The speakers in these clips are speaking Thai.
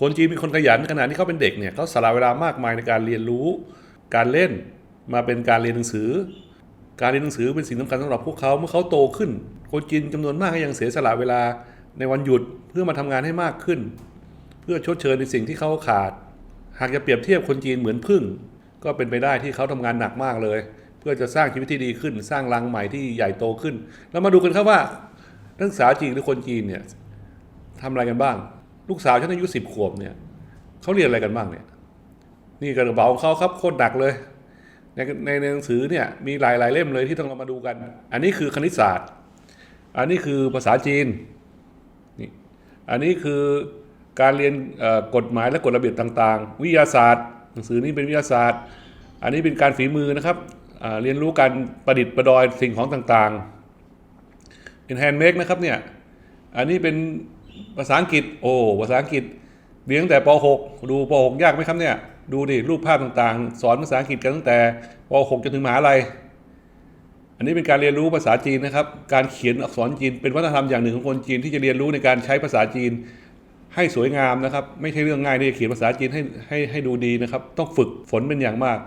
คนจีนเป็นคนขยันขณะที่เขาเป็นเด็กเนี่ยเขาสละเวลามากมายในการเรียนรู้ การเล่นมาเป็นการเรียนหนังสือ การเรียนหนังสือเป็นสิ่งสำคัญสำหรับพวกเขาเมื่อเขาโตขึ้น คนจีนจำนวนมากก็ยังเสียสละเวลาในวันหยุดเพื่อมาทำงานให้มากขึ้น เพื่อชดเชยในสิ่งที่เขาขาด หากจะเปรียบเทียบคนจีนเหมือนพึ่ง ก็เป็นไปได้ที่เขาทำงานหนักมากเลย เพื่อจะสร้างชีวิตที่ดีขึ้น สร้างรังใหม่ที่ใหญ่โตขึ้น แล้วมาดูกันครับว่านักศึกษาจีนหรือคนจีนเนี่ยทำอะไรกันบ้าง ลูกสาวฉันอายุสิบขวบเนี่ยเขาเรียนอะไรกันบ้างเนี่ย นี่กระเป๋าของเขาครับโคตรหนักเลย ในในหนังสือเนี่ยมีหลายหลายเล่มเลยที่ต้องเรามาดูกัน อันนี้คือคณิตศาสตร์ อันนี้คือภาษาจีนนี่อันนี้คือการเรียนกฎหมายและกฎระเบียบต่างๆ วิทยาศาสตร์ หนังสือนี้เป็นวิทยาศาสตร์ อันนี้เป็นการฝีมือนะครับเรียนรู้การประดิษฐ์ประดอยสิ่งของต่างๆเป็นแฮนด์เมดนะครับเนี่ยอันนี้เป็น ภาษาอังกฤษ โอ้ภาษาอังกฤษเรียนตั้งแต่ป .6 ดูป .6 ยากไหมครับเนี่ย ดูดิรูปภาพต่างๆ สอนภาษาอังกฤษกันตั้งแต่ป .6 จนถึงมหาลัย อันนี้เป็นการเรียนรู้ภาษาจีนนะครับ การเขียนอักษรจีน เป็นวัฒนธรรมอย่างหนึ่งของคนจีนที่จะเรียนรู้ในการใช้ภาษาจีนให้สวยงามนะครับ ไม่ใช่เรื่องง่ายที่จะเขียนภาษาจีนให้ให้ให้ดูดีนะครับ ต้องฝึกฝนเป็นอย่างมาก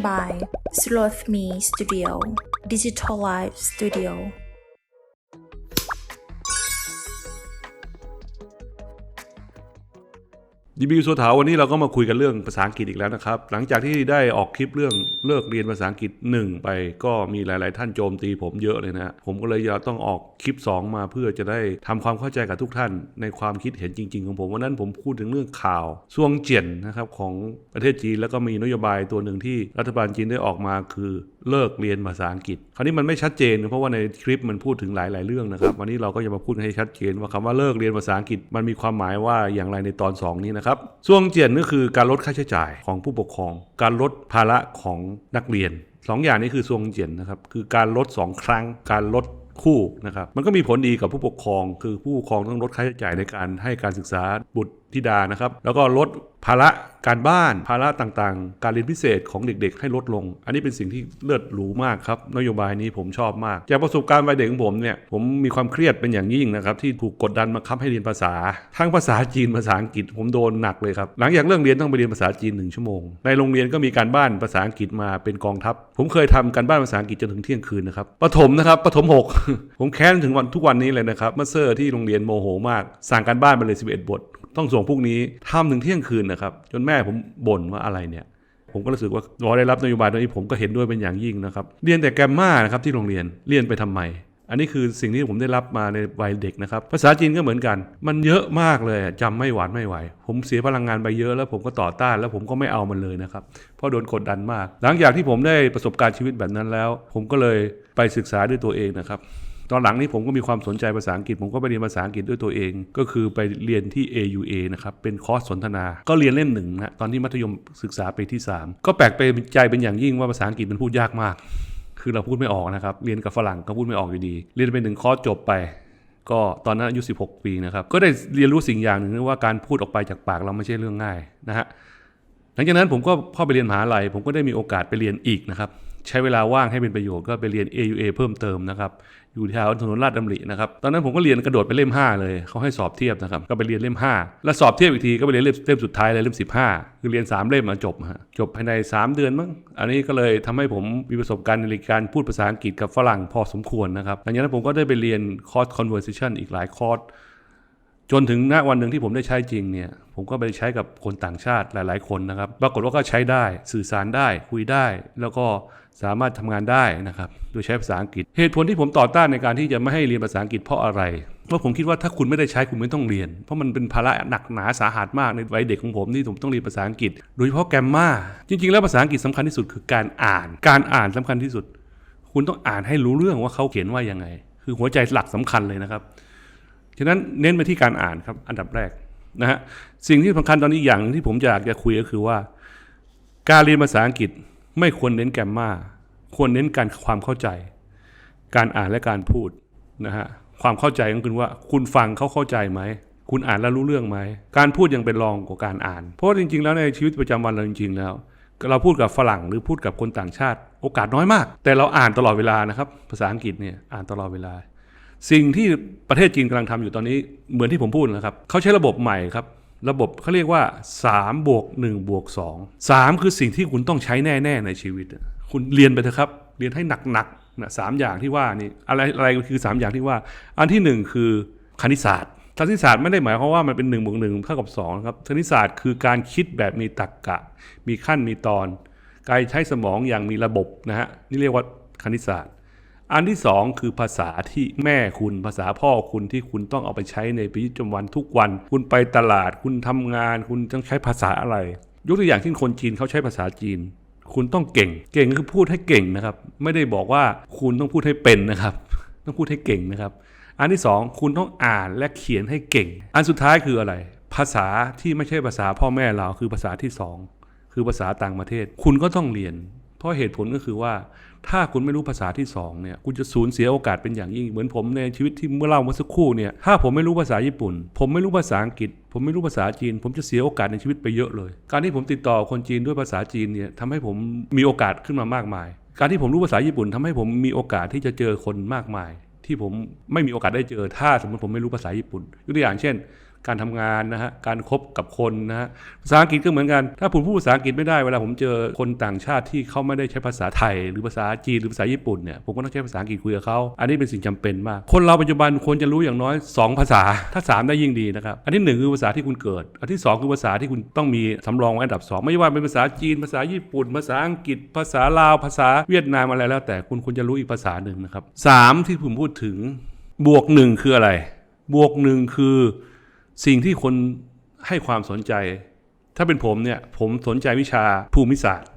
by Sloth Me Studio Digital Life Studio ดีบีโซถาวันนี้เราก็มาคุยกันเรื่องภาษาอังกฤษอีกแล้วนะครับ หลังจากที่ได้ออกคลิปเรื่องเลิกเรียนภาษาอังกฤษ 1 ไปก็มีหลาย ๆ ท่านโจมตีผมเยอะเลยนะผมก็เลยจะต้องออกคลิป 2 มาเพื่อจะได้ทำความเข้าใจกับทุกท่าน ในความคิดเห็นจริง ๆ ของผมวันนั้นผมพูดถึงเรื่องข่าวซ่วงเจียนนะครับของประเทศจีนแล้วก็มีนโยบายตัวหนึ่งที่รัฐบาลจีนได้ออกมาคือเลิกเรียนภาษาอังกฤษ คราวนี้มันไม่ชัดเจน เพราะว่าในคลิปมันพูดถึงหลาย ๆ เรื่องนะครับวันนี้เราก็จะมาพูดให้ชัดเจนว่าคำว่าเลิกเรียนภาษาอังกฤษมันมีความหมายว่าอย่างไรในตอน 2 นี้นะครับซ่วงเจียนก็คือการลดค่าใช้จ่ายของผู้ปกครอง การลดภาระของนักเรียนสองอย่างนี้คือซวงเจียนนะครับคือการลดสองครั้ง การลดคู่นะครับมันก็มีผลดีกับผู้ปกครอง คือผู้ปกครองต้องลดค่าใช้จ่ายในการให้การศึกษาบุตร ธิดานะครับ แล้วก็ลดภาระการบ้านภาระต่างๆ การเรียนพิเศษของเด็กๆ ให้ลดลง อันนี้เป็นสิ่งที่เลิศหรูมากครับ นโยบายนี้ผมชอบมาก จากประสบการณ์วัยเด็กของผมเนี่ยผมมีความเครียดเป็นอย่างยิ่งนะครับที่ถูกกดดันมาคับให้เรียนภาษา ทั้งภาษาจีนภาษาอังกฤษผมโดนหนักเลยครับ หลังจากเรื่องเรียนต้องไปเรียนภาษาจีนหนึ่งชั่วโมง ในโรงเรียนก็มีการบ้านภาษาอังกฤษมาเป็นกองทัพ ผมเคยทำการบ้านภาษาอังกฤษจนถึงเที่ยงคืนนะครับประถมนะครับประถมหกผมแค้นถึงวันทุกวันนี้เลยนะครับเมื่อเซอร์ที่โรงเรียนโมโหมากสั่งการบ้านไปเลย 11 บท ต้องส่งพวกนี้ทำถึงเที่ยงคืนนะครับ จนแม่ผมบ่นว่าอะไรเนี่ย ผมก็รู้สึกว่ารอได้รับนโยบายตรงนี้ผมก็เห็นด้วยเป็นอย่างยิ่งนะครับ เรียนแต่แกรมมานะครับที่โรงเรียนเรียนไปทำไมอันนี้คือสิ่งที่ผมได้รับมาในวัยเด็กนะครับ ภาษาจีนก็เหมือนกัน มันเยอะมากเลยจำไม่หวานไม่ไหว ผมเสียพลังงานไปเยอะแล้วผมก็ต่อต้านแล้วผมก็ไม่เอามันเลยนะครับ เพราะโดนกดดันมาก หลังจากที่ผมได้ประสบการณ์ชีวิตแบบนั้นแล้ว ผมก็เลยไปศึกษาด้วยตัวเองนะครับ ตอนหลังนี้ผมก็มีความสนใจภาษาอังกฤษ ผมก็ไปเรียนภาษาอังกฤษด้วยตัวเอง ก็คือไปเรียนที่ AUA นะครับ เป็นคอร์สสนทนา ก็เรียนเล่มหนึ่งนะ ตอนที่มัธยมศึกษาปีที่ 3 ก็แปลกไปใจเป็นอย่างยิ่งว่าภาษาอังกฤษมันพูดยากมาก คือเราพูดไม่ออกนะครับ เรียนกับฝรั่งก็พูดไม่ออกอยู่ดี เรียนไปหนึ่งคอร์สจบไปก็ตอนนั้นอายุ 16 ปีนะครับ ก็ได้เรียนรู้สิ่งอย่างหนึ่งว่าการพูดออกไปจากปากเราไม่ใช่เรื่องง่ายนะฮะ หลังจากนั้นผมก็เข้าไปเรียนมหาลัย ผมก็ได้มีโอกาสไปเรียนอีกนะครับ ใช้เวลาว่างให้เป็นประโยชน์ก็ไปเรียน AUA เพิ่มเติมนะครับ อยู่แถวถนนลาดดำรินะครับ ตอนนั้นผมก็เรียนกระโดดไปเล่ม 5 เลย เขาให้สอบเทียบนะครับ ก็ไปเรียนเล่ม 5 แล้วสอบเทียบอีกทีก็ไปเรียนเล่มเล่มสุดท้ายเลยเล่ม 15 คือเรียน 3 เล่มมาจบฮะ จบภายใน 3 เดือนมั้ง อันนี้ก็เลยทำให้ผมมีประสบการณ์ในการพูดภาษาอังกฤษกับฝรั่งพอสมควรนะครับ หลังจากนั้นผมก็ได้ไปเรียนคอร์ส conversation อีกหลายคอร์ส จนถึงณวันหนึ่งที่ผมได้ใช้จริงเนี่ย ผมก็ไปใช้กับคนต่างชาติหลาย ๆ คนนะครับ ปรากฏว่าก็ใช้ได้สื่อสารได้คุยได้ แล้วก็สามารถทำงานได้นะครับ โดยใช้ภาษาอังกฤษ เหตุผลที่ผมต่อต้านในการที่จะไม่ให้เรียนภาษาอังกฤษเพราะอะไรเพราะผมคิดว่าถ้าคุณไม่ได้ใช้คุณไม่ต้องเรียน เพราะมันเป็นภาระหนักหนาสาหัสมากในวัยเด็กของผมที่ผมต้องเรียนภาษาอังกฤษ โดยเฉพาะแกรมมาจริง ๆ แล้วภาษาอังกฤษสำคัญที่สุดคือการอ่าน การอ่านสำคัญที่สุด คุณต้องอ่านให้รู้เรื่องว่าเขาเขียนว่ายังไง คือหัวใจหลักสำคัญเลยนะครับ ฉะนั้นเน้นไปที่การอ่านครับ อันดับแรกนะฮะสิ่งที่สำคัญตอนนี้อย่างที่ผมอยากจะคุยก็คือว่า การเรียนภาษาอังกฤษไม่ควรเน้นแกรมมาควรเน้นการความเข้าใจ การอ่านและการพูดนะฮะความเข้าใจของคุณว่า คุณฟังเขาเข้าใจไหมคุณอ่านแล้วรู้เรื่องไหมการพูดยังเป็นรองกว่าการอ่าน เพราะว่าจริง ๆ แล้วในชีวิตประจำวันเราจริง ๆ แล้ว เราพูดกับฝรั่งหรือพูดกับคนต่างชาติ โอกาสน้อยมาก แต่เราอ่านตลอดเวลานะครับ ภาษาอังกฤษเนี่ยอ่านตลอดเวลา สิ่งที่ประเทศจีนกำลังทำอยู่ตอนนี้เหมือนที่ผมพูดนะครับเขาใช้ระบบใหม่ครับ ระบบเขาเรียกว่า3บวก1บวก2 3 คือสิ่งที่คุณต้องใช้แน่ ๆ ในชีวิต คุณเรียนไปเถอะครับ เรียนให้หนักๆนะสามอย่างที่ว่านี่อะไรอะไรคือ 3 อย่างที่ว่า อันที่ 1 คือคณิตศาสตร์คณิตศาสตร์ไม่ได้หมายความว่ามันเป็น1บวก1เท่ากับ2ครับคณิตศาสตร์คือการคิดแบบมีตรรกกะ มีขั้นมีตอน การใช้สมองอย่างมีระบบนะฮะนี่เรียกว่าคณิตศาสตร์ อันที่สองคือภาษาที่แม่คุณภาษาพ่อคุณที่คุณต้องเอาไปใช้ในชีวิตประจำวันทุกวัน คุณไปตลาดคุณทำงาน คุณต้องใช้ภาษาอะไร ยกตัวอย่างที่นคนจีนเขาใช้ภาษาจีน คุณต้องเก่ง เก่งคือพูดให้เก่งนะครับ ไม่ได้บอกว่าคุณต้องพูดให้เป็นนะครับ ต้องพูดให้เก่งนะครับ อันที่สองคุณต้องอ่านและเขียนให้เก่ง อันสุดท้ายคืออะไร ภาษาที่ไม่ใช่ภาษาพ่อแม่เราคือภาษาที่สองคือภาษาต่างประเทศ คุณก็ต้องเรียน ราะเหตุผลก็คือว่า ถ้าคุณไม่รู้ภาษาที่สองเนี่ยคุณจะสูญเสียโอกาสเป็นอย่างยิ่งเหมือนผมในชีวิตที่เมื่อเล่าเมื่อสักครู่เนี่ยถ้าผมไม่รู้ภาษาญี่ปุ่น ผมไม่รู้ภาษาอังกฤษ ผมไม่รู้ภาษาจีน ผมจะเสียโอกาสในชีวิตไปเยอะเลย การที่ผมติดต่อคนจีนด้วยภาษาจีนเนี่ยทำให้ผมมีโอกาสขึ้นมามากมาย การที่ผมรู้ภาษาญี่ปุ่นทำให้ผมมีโอกาสที่จะเจอคนมากมาย ที่ผมไม่มีโอกาสได้เจอ ถ้าสมมติผมไม่รู้ภาษาญี่ปุ่นยกตัวอย่างเช่น การทำงานนะฮะการคบกับคนนะฮะภาษาอังกฤษก็เหมือนกัน ถ้าผมพูดภาษาอังกฤษไม่ได้เวลาผมเจอคนต่างชาติที่เขาไม่ได้ใช้ภาษาไทย หรือภาษาจีนหรือภาษาญี่ปุ่นเนี่ยผมก็ต้องใช้ภาษาอังกฤษคุยกับเขาอันนี้เป็นสิ่งจำเป็นมาก คนเราปัจจุบันควรจะรู้อย่างน้อย 2 ภาษาถ้า 3 ได้ยิ่งดีนะครับอันที่หนึ่งคือภาษาที่คุณเกิด อันที่สองคือภาษาที่คุณต้องมีสำรองไว้อันดับสองไม่ว่าเป็นภาษาจีนภาษาญี่ปุ่น ภาษาอังกฤษ ภาษาลาวภาษาเวียดนามอะไรแล้ว แต่คุณควรจะรู้อีกภาษาหนึ่งนะครับสามที่ผมพูดถึงบวกหนึ่งคืออะไร บวกหนึ่งคือ สิ่งที่คนให้ความสนใจ ถ้าเป็นผมเนี่ย ผมสนใจวิชาภูมิศาสตร์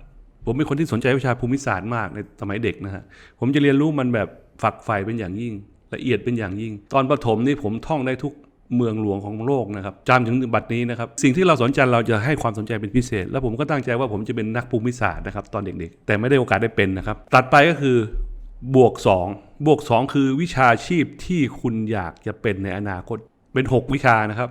ผมเป็นคนที่สนใจวิชาภูมิศาสตร์มากในสมัยเด็กนะฮะผมจะเรียนรู้มันแบบฝักใฝ่เป็นอย่างยิ่ง ละเอียดเป็นอย่างยิ่ง ตอนประถมนี่ผมท่องได้ทุกเมืองหลวงของโลกนะครับจำถึงบัดนี้นะครับ สิ่งที่เราสนใจเราจะให้ความสนใจเป็นพิเศษ แล้วผมก็ตั้งใจว่าผมจะเป็นนักภูมิศาสตร์นะครับ ตอนเด็กๆ แต่ไม่ได้โอกาสได้เป็นนะครับ ตัดไปก็คือบวก 2 บวก 2 คือวิชาชีพที่คุณอยากจะเป็นในอนาคต เป็น 6 วิชานะครับ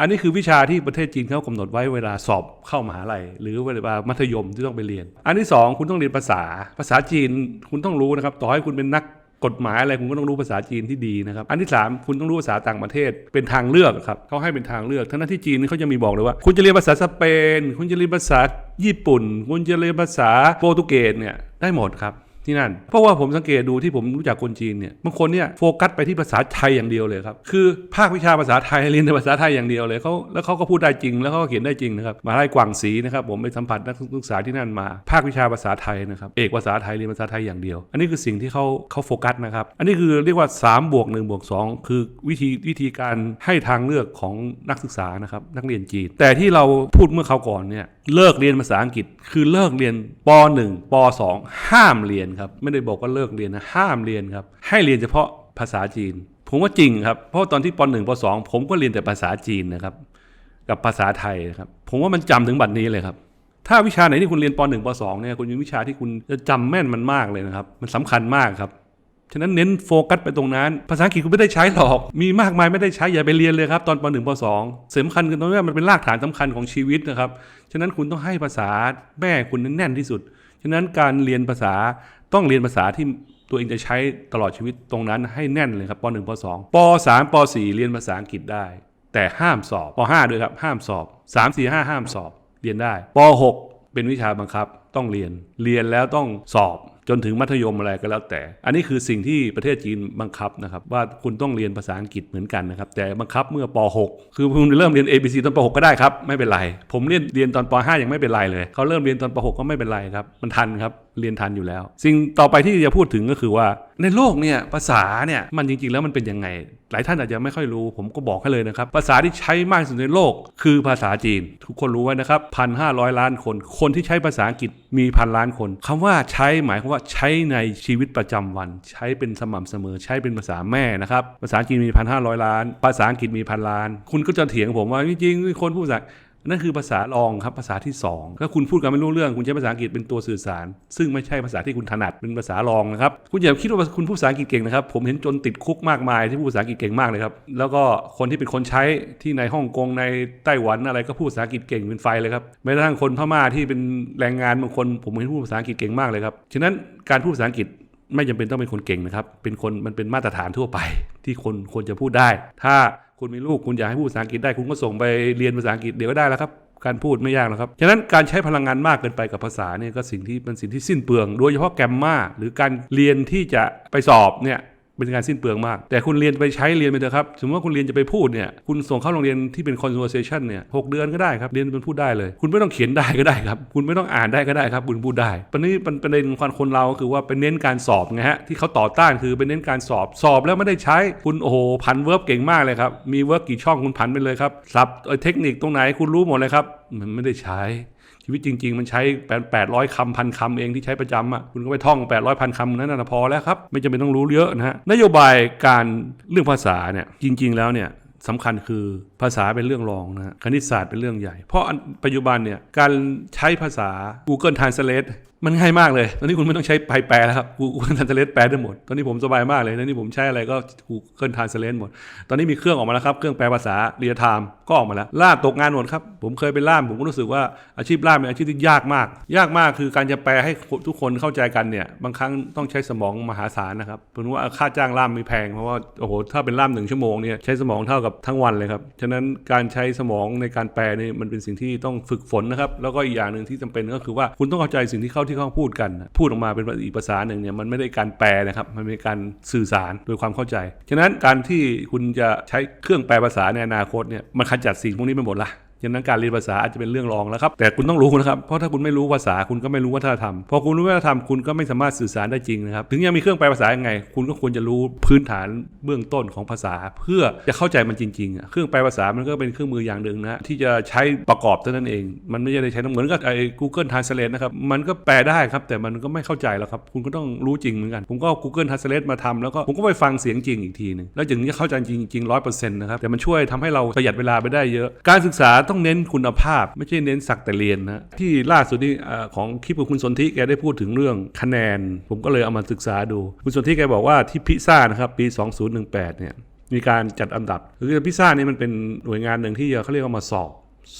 อันนี้คือวิชาที่ประเทศจีนเขากำหนดไว้เวลาสอบเข้ามหาลัย หรือเวลามัธยมที่ต้องไปเรียน อันที่สองคุณต้องเรียนภาษา ภาษาจีนคุณต้องรู้นะครับ ต่อให้คุณเป็นนักกฎหมายอะไรคุณก็ต้องรู้ภาษาจีนที่ดีนะครับ อันที่สามคุณต้องรู้ภาษาต่างประเทศเป็นทางเลือกครับเขาให้เป็นทางเลือกทั้งนั้นที่จีนเขาจะมีบอกเลยว่า คุณจะเรียนภาษาสเปน คุณจะเรียนภาษาญี่ปุ่น คุณจะเรียนภาษาโปรตุเกสเนี่ยได้หมดครับ ที่นั่น เพราะว่าผมสังเกตดูที่ผมรู้จักคนจีนเนี่ยบางคนเนี่ยโฟกัสไปที่ภาษาไทยอย่างเดียวเลยครับคือภาควิชาภาษาไทยเรียนแต่ภาษาไทยอย่างเดียวเลยเขาแล้วเขาก็พูดได้จริง แล้วเขาก็เขียนได้จริงนะครับมหาลัยกวางศรีนะครับผมไปสัมผัสนักศึกษาที่นั่นมา ภาควิชาภาษาไทยนะครับเอกภาษาไทยเรียนภาษาไทยอย่างเดียว อันนี้คือสิ่งที่เขาเขาโฟกัสนะครับอันนี้คือเรียกว่า3บวก1บวก2คือวิธีวิธีการให้ทางเลือกของนักศึกษานะครับนักเรียนจีน แต่ที่เราพูดเมื่อเขาวก่อนเนี่ยเลิกเรียนภาษาอังกฤษ คือเลิกเรียนป .1 ป .2 ห้ามเรียนครับ ไม่ได้บอกว่าเลิกเรียนนะห้ามเรียนครับ ให้เรียนเฉพาะภาษาจีน ผมว่าจริงครับ เพราะตอนที่ป .1 ป .2 ผมก็เรียนแต่ภาษาจีนนะครับ กับภาษาไทยนะครับ ผมว่ามันจำถึงบัดนี้เลยครับ ถ้าวิชาไหนที่คุณเรียนป .1 ป .2 เนี่ยคุณมีวิชาที่คุณจะจำแม่นมันมากเลยนะครับ มันสำคัญมากครับ ฉะนั้นเน้นโฟกัสไปตรงนั้น ภาษาอังกฤษคุณไม่ได้ใช้หรอก มีมากมายไม่ได้ใช้ อย่าไปเรียนเลยครับ ตอนป .1 ป .2 สำคัญคือตรงนี้มันเป็นรากฐานสำคัญของชีวิตนะครับ ฉะนั้นคุณต้องให้ภาษาแม่คุณแน่นที่สุด ฉะนั้นการเรียนภาษาต้องเรียนภาษาที่ตัวเองจะใช้ตลอดชีวิตตรงนั้นให้แน่นเลยครับป .1 ป .2 ป .3 ป .4 เรียนภาษาอังกฤษได้ แต่ห้ามสอบป .5 ด้วยครับห้ามสอบ 3 4 5 ห้ามสอบ เรียนได้ป .6 เป็นวิชาบังคับ ต้องเรียน เรียนแล้วต้องสอบ จนถึงมัธยมอะไรก็แล้วแต่ อันนี้คือสิ่งที่ประเทศจีนบังคับนะครับว่าคุณต้องเรียนภาษาอังกฤษเหมือนกันนะครับแต่บังคับเมื่อป .6 คือคุณเริ่มเรียน A B C ตอนป .6 ก็ได้ครับไม่เป็นไร ผมเรียนเรียนตอนป .5 ยังไม่เป็นไรเลยเขาเริ่มเรียนตอนป .6 ก็ไม่เป็นไรครับมันทันครับเรียนทันอยู่แล้ว สิ่งต่อไปที่จะพูดถึงก็คือว่า ในโลกเนี่ยภาษาเนี่ยมันจริงๆแล้วมันเป็นยังไง หลายท่านอาจจะไม่ค่อยรู้ ผมก็บอกให้เลยนะครับ ภาษาที่ใช้มากที่สุดในโลก คือภาษาจีน ทุกคนรู้ไว้นะครับพันห้าร้อยล้านคน คนที่ใช้ภาษาอังกฤษมีพันล้านคนคำว่าใช้หมายความว่าใช้ในชีวิตประจำวัน ใช้เป็นสม่ำเสมอ ใช้เป็นภาษาแม่นะครับภาษาจีนมีพันห้าร้อยล้าน ภาษาอังกฤษมีพันล้าน คุณก็จะเถียงผมว่าจริงๆคนพูดภาษา นั่นคือภาษารองครับภาษาที่สองถ้าคุณพูดกันไม่รู้เรื่องคุณใช้ภาษาอังกฤษเป็นตัวสื่อสาร ซึ่งไม่ใช่ภาษาที่คุณถนัดเป็นภาษารองนะครับคุณอย่าคิดว่าคุณพูดภาษาอังกฤษเก่งนะครับผมเห็นจนติดคุกมากมายที่พูดภาษาอังกฤษเก่งมากเลยครับแล้วก็คนที่เป็นคนใช้ที่ในฮ่องกงในไต้หวันอะไรก็พูดภาษาอังกฤษเก่งเป็นไฟเลยครับแม้กระทั่งคนพม่าที่เป็นแรงงานบางคน ผมเห็นพูดภาษาอังกฤษเก่งมากเลยครับฉะนั้นการพูดภาษาอังกฤษไม่จำเป็นต้องเป็นคนเก่งนะครับเป็นคนมันเป็นมาตรฐานทั่วไป ที่คนควรจะพูดได้ ถ้า คุณมีลูกคุณอยากให้พูดภาษาอังกฤษได้คุณก็ส่งไปเรียนภาษาอังกฤษเดี๋ยวก็ได้แล้วครับการพูดไม่ยากหรอกครับ ฉะนั้นการใช้พลังงานมากเกินไปกับภาษาเนี่ยก็สิ่งที่เป็นสิ่งที่สิ้นเปลือง โดยเฉพาะแกรมมาหรือการเรียนที่จะไปสอบเนี่ย เป็นการสิ้นเปลืองมาก แต่คุณเรียนไปใช้เรียนไปเถอะครับ สมมติว่าคุณเรียนจะไปพูดเนี่ย คุณส่งเข้าโรงเรียนที่เป็น conversation เนี่ยหกเดือนก็ได้ครับ เรียนเป็นพูดได้เลย คุณไม่ต้องเขียนได้ก็ได้ครับ คุณไม่ต้องอ่านได้ก็ได้ครับ คุณพูดได้ประเด็นประเด็นของคนเราคือว่าไปเน้นการสอบไงฮะ ที่เขาต่อต้านคือไปเน้นการสอบ สอบแล้วไม่ได้ใช้ คุณโอ้โหพันเวิร์บเก่งมากเลยครับ มีเวิร์บกี่ช่องคุณพันไปเลยครับสับเอ่อเทคนิคตรงไหนคุณรู้หมดเลยครับ มันไม่ได้ใช้ ชีวิตจริง ๆ มันใช้แปดร้อยคำพันคำเองที่ใช้ประจำอะคุณก็ไปท่อง800พันคำนั้นนะพอแล้วครับ ไม่จำเป็นต้องรู้เยอะนะฮะนโยบายการเรื่องภาษาเนี่ยจริง ๆ แล้วเนี่ยสำคัญคือภาษาเป็นเรื่องรองนะคณิตศาสตร์เป็นเรื่องใหญ่ เพราะปัจจุบันเนี่ยการใช้ภาษา Google Translate มันง่ายมากเลย ตอนนี้คุณไม่ต้องใช้ไพแปลแล้วครับ Google Translate แปลได้หมด ตอนนี้ผมสบายมากเลยตอนนี้ผมใช้อะไรก็ Google Translate หมด ตอนนี้มีเครื่องออกมาแล้วครับ เครื่องแปลภาษาเรีย time ก็ออกมาแล้ว ล่ามตกงานหมดครับ ผมเคยเป็นล่าม ผมก็รู้สึกว่าอาชีพล่ามเป็นอาชีพที่ยากมาก ยากมากคือการจะแปลให้ทุกคนเข้าใจกันเนี่ย บางครั้งต้องใช้สมองมหาศาลนะครับ ผมว่าค่าจ้างล่ามมีแพง เพราะว่า โอ้โห ถ้าเป็นล่ามหนึ่งชั่วโมงเนี่ย ใช้สมองเท่ากับทั้งวันเลยครับ ฉะนั้นการใช้สมองในการแปลนี่มันเป็นสิ่งที่ต้องฝึกฝนนะครับ แล้วก็อีกอย่างหนึ่งที่จำเป็นก็คือว่าคุณต้องเข้าใจสิ่งที่เขาที่เขาพูดกัน พูดออกมาเป็นอีกภาษาหนึ่งเนี่ยมันไม่ได้การแปลนะครับ มันเป็นการสื่อสารโดยความเข้าใจ ฉะนั้นการที่คุณจะใช้เครื่องแปลภาษาในอนาคตเนี่ยมันขจัดสิ่งพวกนี้ไปหมดละ ฉะนั้นการเรียนภาษาอาจจะเป็นเรื่องรองแล้วครับ แต่คุณต้องรู้นะครับ เพราะถ้าคุณไม่รู้ภาษาคุณก็ไม่รู้วัฒนธรรม พอคุณรู้วัฒนธรรมคุณก็ไม่สามารถสื่อสารได้จริงนะครับ ถึงยังมีเครื่องแปลภาษายังไง คุณก็ควรจะรู้พื้นฐานเบื้องต้นของภาษา เพื่อจะเข้าใจมันจริงๆอะเครื่องแปลภาษามันก็เป็นเครื่องมืออย่างหนึ่งนะที่จะใช้ประกอบเท่านั้นเอง มันไม่ได้ใช้เหมือนกับไอ้ Google Translate นะครับ มันก็แปลได้ครับ แต่มันก็ไม่เข้าใจแล้วครับ คุณก็ต้องรู้จริงเหมือนกัน ผมก็ Google Translate มาทำแล้วก็ผมก็ไปฟังเสียงจริงอีกทีนึงแล้วถึงจะเข้าใจจริงๆร้อยเปอร์เซ็นต์นะครับแต่มันช่วยทำให้เราประหยัดเวลาไปได้เยอะการศึกษาต้องเน้นคุณภาพ ไม่ใช่เน้นสักแต่เรียนนะที่ล่าสุดนี่ของคลิปของคุณสนธิแกได้พูดถึงเรื่องคะแนน ผมก็เลยเอามาศึกษาดู คุณสนธิแกบอกว่าที่พิซซ่านะครับปี 2018เนี่ยมีการจัดอันดับ คือพิซซ่านี่มันเป็นหน่วยงานหนึ่งที่เขาเรียกว่ามาสอบ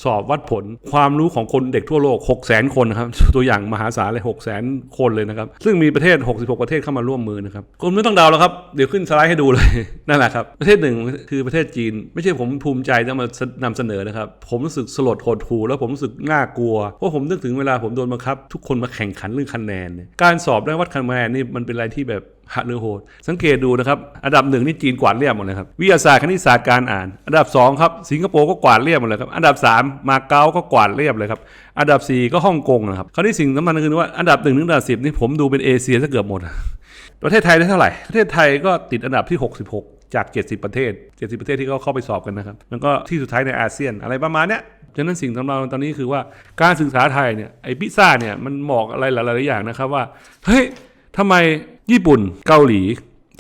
สอบวัดผลความรู้ของคนเด็กทั่วโลก 6 0 0 0 0คนนะครับ ตัวอย่างมหาศาลเลย6 0 0 0 0คนเลยนะครับ ซึ่งมีประเทศ 66 ประเทศเข้ามาร่วมมือนะครับคุณไม่ต้องเดาแล้วครับ เดี๋ยวขึ้นสไลด์ให้ดูเลย นั่นแหละครับ ประเทศหนึ่งคือประเทศจีน ไม่ใช่ผมภูมิใจจะมานำเสนอนะครับ ผมรู้สึกสลดหดหูแล้วผมรู้สึกน่ากลัว เพราะผมนึกถึงเวลาผมโดนบังคับ ทุกคนมาแข่งขันเรื่องคะแนน การสอบได้วัดคะแนนนี่มันเป็นอะไรที่แบบ หักหรือโหด สังเกตดูนะครับ อันดับหนึ่งนี่จีนกวาดเรียบหมดเลยครับ วิทยาศาสตร์คณิตศาสตร์การอ่าน อันดับสองครับสิงคโปร์ก็กวาดเรียบหมดเลยครับ อันดับสามมาเก๊าก็กวาดเรียบเลยครับ อันดับสี่ก็ฮ่องกงนะครับคราวนี้สิ่งสำคัญคือว่าอันดับหนึ่งถึงอันดับสิบนี่ผมดูเป็นเอเชียซะเกือบหมด ประเทศไทยได้เท่าไหร่ ประเทศไทยก็ติดอันดับที่ 66จาก 70 ประเทศ 70 ประเทศที่เขาเข้าไปสอบกันนะครับ แล้วก็ที่สุดท้ายในอาเซียนอะไรประมาณเนี้ย ฉะนั้นสิ่งสำคัญตอนนี้คือว่าการศึกษาไทยเนี่ย ไอ้พิซซ่าเนี่ยมันบอกอะไรหลายๆอย่างนะครับว่า เฮ้ย ทำไมญี่ปุ่นเกาหลี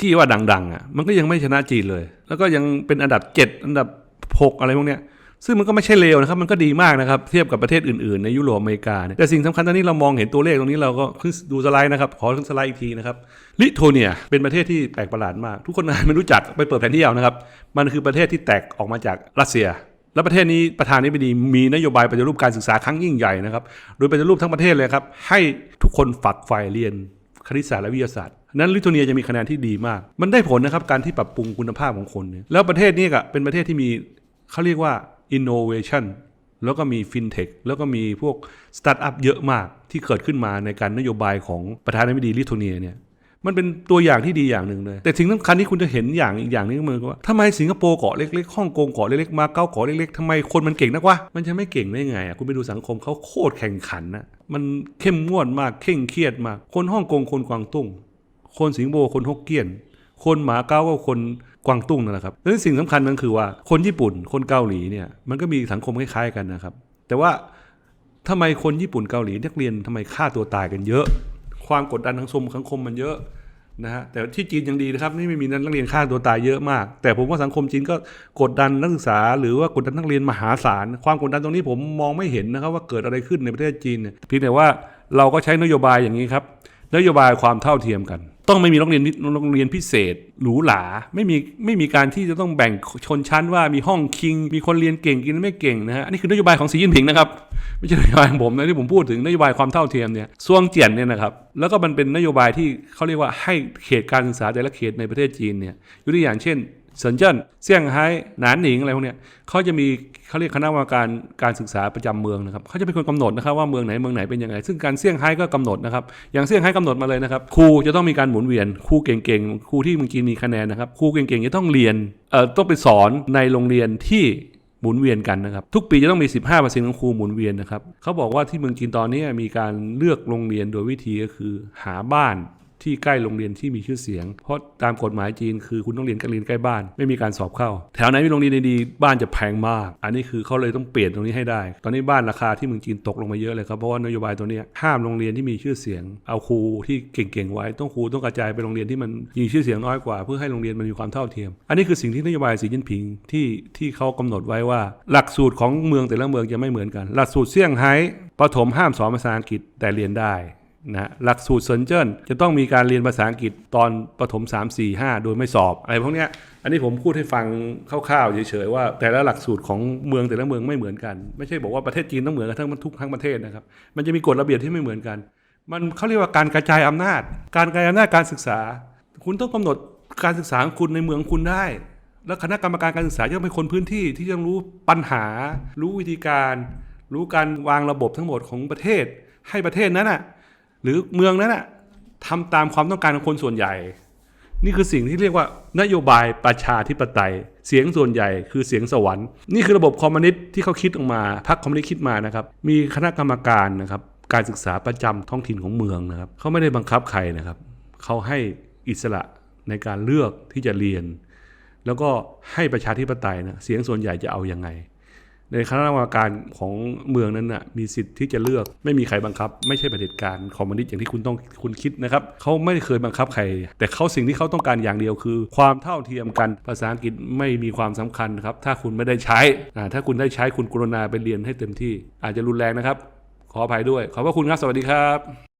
ที่ว่าดังๆอะมันก็ยังไม่ชนะจีนเลย แล้วก็ยังเป็นอันดับ 7 อันดับ 6 อะไรพวกเนี้ยซึ่งมันก็ไม่ใช่เลวนะครับ มันก็ดีมากนะครับ เทียบกับประเทศอื่นๆ ในยุโรปอเมริกาเนี่ยแต่สิ่งสำคัญตอนนี้เรามองเห็นตัวเลขตรงนี้เราก็ขึ้นดูสไลด์นะครับ ขอขึ้นสไลด์อีกทีนะครับ ลิโทเนียเป็นประเทศที่แปลกประหลาดมาก ทุกคนอาจไม่รู้จักไปเปิดแผนที่เอานะครับ มันคือประเทศที่แตกออกมาจากรัสเซีย และประเทศนี้ประธานาธิบดีมีนโยบายปฏิรูปการศึกษาครั้งยิ่งใหญ่นะครับ โดยปฏิรูปทั้งประเทศเลยครับ ให้ทุกคนฝักใฝ่เรียน คณิตศาสตร์และวิทยาศาสตร์ นั้นลิทัวเนียจะมีคะแนนที่ดีมาก มันได้ผลนะครับการที่ปรับปรุงคุณภาพของคนเนี่ยแล้วประเทศนี้ก็เป็นประเทศที่มีเขาเรียกว่า innovation แล้วก็มี fintech แล้วก็มีพวกสตาร์ทอัพเยอะมากที่เกิดขึ้นมาในการนโยบายของประธานาธิบดีลิทัวเนียเนี่ย มันเป็นตัวอย่างที่ดีอย่างหนึ่งเลย แต่สิ่งสำคัญที่คุณจะเห็นอย่างอีกอย่างนึงก็คือว่าทำไมสิงคโปร์เกาะเล็กๆฮ่องกงเกาะเล็กๆมาเก๊าเกาะเล็กๆทำไมคนมันเก่งนักวะมันจะไม่เก่งได้ไงอะคุณไปดูสังคมเขาโคตรแข่งขันนะมันเข้มงวดมากเคร่งเครียดมาก คนฮ่องกงคนกวางตุ้ง คนสิงคโปร์คนฮกเกี้ยน คนหมาเก๊าก็คนกวางตุ้งนั่นแหละครับแล้วสิ่งสำคัญนั่นคือว่าคนญี่ปุ่นคนเกาหลีเนี่ยมันก็มีสังคมคล้ายๆกันนะครับ แต่ว่าทำไมคนญี่ปุ่นเกาหลีนักเรียนทำไมฆ่าตัวตายกันเยอะ ความกดดันทางสังคมสังคมมันเยอะนะฮะแต่ที่จีนยังดีนะครับนี่ไม่มีนักเรียนฆ่าตัวตายเยอะมาก แต่ผมว่าสังคมจีนก็กดดันนักศึกษา หรือว่ากดดันนักเรียนมหาศาล ความกดดันตรงนี้ผมมองไม่เห็นนะครับว่าเกิดอะไรขึ้นในประเทศจีนเนี่ยเพียงแต่ว่าเราก็ใช้นโยบายอย่างนี้ครับนโยบายความเท่าเทียมกัน ต้องไม่มีโรงเรียนโรงเรียนพิเศษหรูหราไม่มีไม่มีการที่จะต้องแบ่งชนชั้นว่ามีห้องคิง มีคนเรียนเก่งกินไม่เก่งนะฮะอันนี้คือนโยบายของสีจิ้นผิงนะครับ ไม่ใช่นโยบายของผมนะที่ผมพูดถึงนโยบายความเท่าเทียมเนี่ยซวงเจียนเนี่ยนะครับแล้วก็มันเป็นนโยบายที่เขาเรียกว่าให้เขตการศึกษาแต่ละเขตในประเทศจีนเนี่ยยกตัวอย่างเช่นเซินเจิ้นเซี่ยงไฮ้หนานหนิงอะไรพวกเนี้ยเขาจะมีเขาเรียกคณะกรรมการการศึกษาประจำเมืองนะครับเขาจะเป็นคนกำหนดนะครับว่าเมืองไหนเมืองไหนเป็นยังไง ซึ่งการเซี่ยงไฮ้ก็กำหนดนะครับอย่างเซี่ยงไฮ้กำหนดมาเลยนะครับครูจะต้องมีการหมุนเวียนครูเก่งๆครูที่เมืองจีนมีคะแนนนะครับครูเก่งๆจะต้องเรียนเอ่อต้องไปสอนในโรงเรียนที่ หมุนเวียนกันนะครับ ทุกปีจะต้องมี 15%ของครูหมุนเวียนนะครับเขาบอกว่าที่เมืองจีนตอนนี้มีการเลือกโรงเรียนโดยวิธีก็คือ หาบ้าน ที่ใกล้โรงเรียนที่มีชื่อเสียง เพราะตามกฎหมายจีนคือคุณต้องเรียนกันเรียนใกล้บ้าน ไม่มีการสอบเข้า แถวไหนมีโรงเรียนดีๆบ้านจะแพงมาก อันนี้คือเขาเลยต้องเปลี่ยนตรงนี้ให้ได้ ตอนนี้บ้านราคาที่เมืองจีนตกลงมาเยอะเลยครับเพราะว่านโยบายตัวนี้ห้ามโรงเรียนที่มีชื่อเสียง เอาครูที่เก่งๆไว้ต้องครูต้องกระจายไปโรงเรียนที่มันมีชื่อเสียงน้อยกว่า เพื่อให้โรงเรียนมันมีความเท่าเทียม อันนี้คือสิ่งที่นโยบายสีจิ้นผิงที่ที่เขากำหนดไว้ว่า หลักสูตรของเมืองแต่ละเมืองจะไม่เหมือนกัน หลักสูตรเซี่ยงไฮ้ประถมห้ามสอนภาษาอังกฤษแต่เรียนได้ นะหลักสูตรเซนเจิ้นจะต้องมีการเรียนภาษาอังกฤษตอนประถม 3 4 5 โดยไม่สอบอะไรพวกเนี้ยอันนี้ผมพูดให้ฟังคร่าวๆเฉยๆว่า แต่ละหลักสูตรของเมืองแต่ละเมืองไม่เหมือนกัน ไม่ใช่บอกว่าประเทศจีนต้องเหมือนกันทั้งทุกทั้งประเทศนะครับ มันจะมีกฎระเบียบที่ไม่เหมือนกัน มันเขาเรียกว่าการกระจายอำนาจ การกระจายอำนาจการศึกษา คุณต้องกำหนดการศึกษาของคุณในเมืองคุณได้ แล้วคณะกรรมการการศึกษาจะต้องเป็นคนพื้นที่ที่จะรู้ปัญหา รู้วิธีการ รู้การวางระบบทั้งหมดของประเทศ ให้ประเทศนั้นน่ะ หรือเมืองนั้นน่ะทำตามความต้องการของคนส่วนใหญ่ นี่คือสิ่งที่เรียกว่านโยบายประชาธิปไตย เสียงส่วนใหญ่คือเสียงสวรรค์นี่คือระบบคอมมิวนิสต์ที่เขาคิดออกมาพรรคคอมมิวนิสต์คิดมานะครับ มีคณะกรรมการนะครับ การศึกษาประจำท้องถิ่นของเมืองนะครับเขาไม่ได้บังคับใครนะครับเขาให้อิสระในการเลือกที่จะเรียน แล้วก็ให้ประชาธิปไตยนะเสียงส่วนใหญ่จะเอายังไง ในคณะกรรมการของเมืองนั้นน่ะมีสิทธิ์ที่จะเลือกไม่มีใครบังคับ ไม่ใช่เผด็จการคอมมิวนิสต์อย่างที่คุณต้องคุณคิดนะครับเขาไม่เคยบังคับใคร แต่เขาสิ่งที่เขาต้องการอย่างเดียวคือ ความเท่าเทียมกันภาษาอังกฤษไม่มีความสำคัญครับถ้าคุณไม่ได้ใช้ถ้าคุณได้ใช้คุณกรุณาไปเรียนให้เต็มที่ อาจจะรุนแรงนะครับ ขออภัยด้วย ขอบพระคุณครับสวัสดีครับ